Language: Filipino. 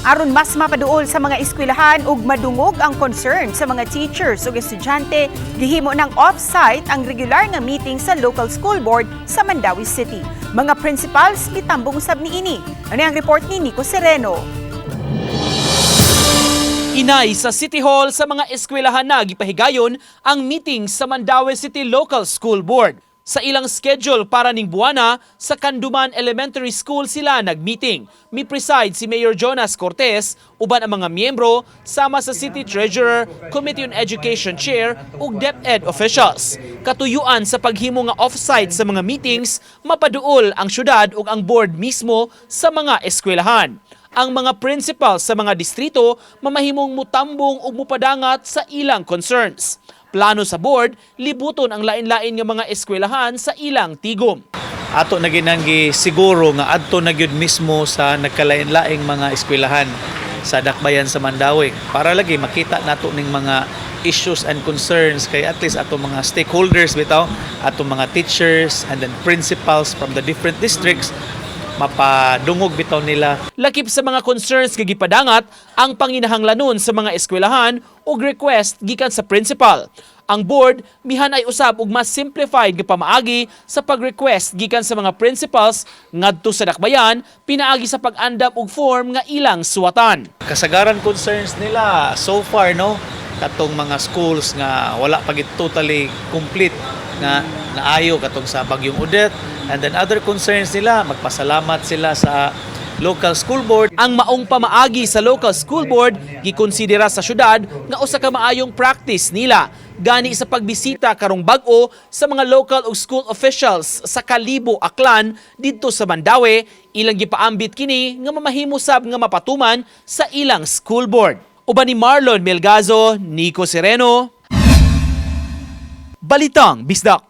Aron mas mapaduol sa mga eskwelahan ug madungog ang concern sa mga teachers ug estudyante, gihimo ng off-site ang regular nga meeting sa local school board sa Mandawi City. Mga principals gitambong sab niini. Ano ang report ni Nico Sereno? Inay sa City Hall sa mga eskwelahan na gipahigayon ang meeting sa Mandaue City Local School Board. Sa ilang schedule para ning buwana, sa Kanduman Elementary School sila nag-meeting. Mi preside si Mayor Jonas Cortez, uban ang mga miyembro, sama sa City Treasurer, Committee on Education Chair ug DepEd officials. Katuyuan sa paghimo nga off-site sa mga meetings, mapaduol ang syudad ug ang board mismo sa mga eskwelahan ang mga principals sa mga distrito mamahimong mutambong ug mupadangat sa ilang concerns. Plano sa board, libuton ang lain-lain nga mga eskwelahan sa ilang tigom. ato na ginanggi siguro nga adto na gyud mismo sa nagkalain-laing mga eskwelahan sa Dakbayan sa Mandawi para lagi makita nato ning mga issues and concerns kay at least ato mga stakeholders bitaw ato mga teachers and then principals from the different districts mapadungog bitaw nila Lakip sa mga concerns nga gipadangat ang panginahanglanon sa mga eskwelahan ug request gikan sa principal. Ang board mihan ay usab og mas simplified nga pamaagi sa pag-request gikan sa mga principals ngadto sa dakbayan pinaagi sa pag-andap og form nga ilang suwatan. kasagaran concerns nila so far no katong mga schools nga wala pa gid totally complete nga naayo katong sa Bagyong Udet and then other concerns nila magpasalamat sila sa local school board Ang maong pamaagi sa local school board gikonsidera sa syudad nga usa ka maayong practice nila gani sa pagbisita karong bag-o sa mga local ug school officials sa Kalibo, Aklan didto sa Mandawi ilang gipaambit kini nga mamahimo sab nga mapatuman sa ilang school board. Uban ni Marlon Melgazo, Nico Sereno, Balitang Bisdak.